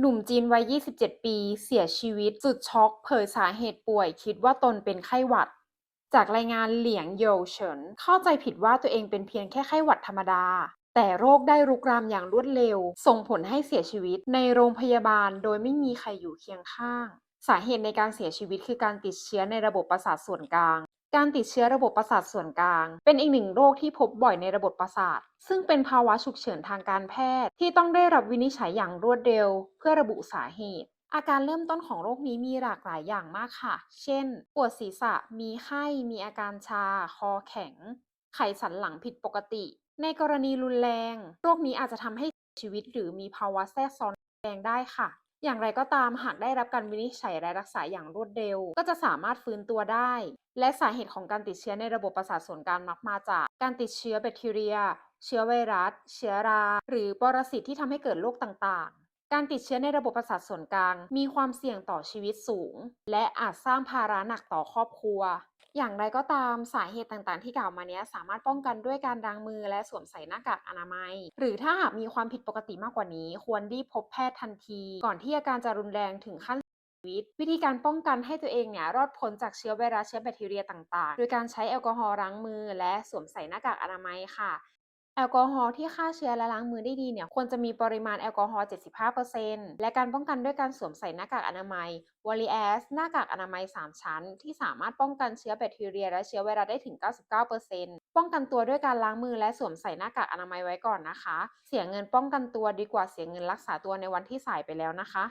หนุ่มจีนวัย 27 ปี เสียชีวิต สุดช็อก เผยสาเหตุป่วย คิดว่าตนเป็นไข้หวัด จากรายงานเหลียงโยเฉิน เข้าใจผิดว่าตัวเองเป็นเพียงแค่ไข้หวัดธรรมดา แต่โรคได้รุกรามอย่างรวดเร็ว ส่งผลให้เสียชีวิตในโรงพยาบาล โดยไม่มีใครอยู่เคียงข้าง สาเหตุในการเสียชีวิตคือการติดเชื้อในระบบประสาทส่วนกลาง การติดเชื้อระบบประสาทส่วนกลาง เป็นอีกหนึ่งโรคที่พบบ่อยในระบบประสาท ซึ่งเป็นภาวะฉุกเฉินทางการแพทย์ ที่ต้องได้รับวินิจฉัยอย่างรวดเร็ว เพื่อระบุสาเหตุ อาการเริ่มต้นของโรคนี้มีหลากหลายอย่างมากค่ะ เช่น ปวดศีรษะ มีไข้ มีอาการชา คอแข็ง ไขสันหลังผิดปกติ ในกรณีรุนแรง โรคนี้อาจจะทำให้เสียชีวิตหรือมีภาวะแทรกซ้อนแรงได้ค่ะ อย่างไรก็ตามหากได้รับการวินิจฉัยและรักษาอย่างรวดเร็ว ก็จะสามารถฟื้นตัวได้ และสาเหตุของการติดเชื้อในระบบประสาทส่วนกลางมักมาจาก การติดเชื้อแบคทีเรีย เชื้อไวรัส เชื้อรา หรือปรสิตที่ทำให้เกิดโรคต่างๆ การติดเชื้อในระบบประสาทส่วนกลาง มีความเสี่ยงต่อชีวิตสูง และอาจสร้างภาระหนักต่อครอบครัว อย่างไรก็ตามสาเหตุต่างๆ ที่กล่าวมาเนี้ยสามารถป้องกันด้วยการล้างมือและสวมใส่หน้ากากอนามัย หรือถ้าหากมีความผิดปกติมากกว่านี้ ควรรีบพบแพทย์ทันที ก่อนที่อาการจะรุนแรงถึงขั้นชีวิตวิธีการป้องกันให้ตัวเองเนี่ยรอดพ้นจากเชื้อไวรัสเชื้อแบคทีเรียต่างๆ โดยการใช้แอลกอฮอล์ล้างมือ และสวมใส่หน้ากากอนามัยค่ะ แอลกอฮอล์ที่ฆ่าเชื้อและล้างมือได้ดีเนี่ยควรจะมีปริมาณแอลกอฮอล์ 75%และการป้องกันด้วยการสวมใส่หน้ากากอนามัยวอลีแอสหน้ากากอนามัย 3 ชั้น ที่สามารถป้องกันเชื้อแบคทีเรีย และเชื้อไวรัสได้ถึง 99%ป้องกันตัวด้วยการล้างมือและสวมใส่หน้ากากอนามัยไว้ก่อนนะคะ เสียเงินป้องกันตัวดีกว่าเสียเงินรักษาตัวในวันที่สายไปแล้วนะคะ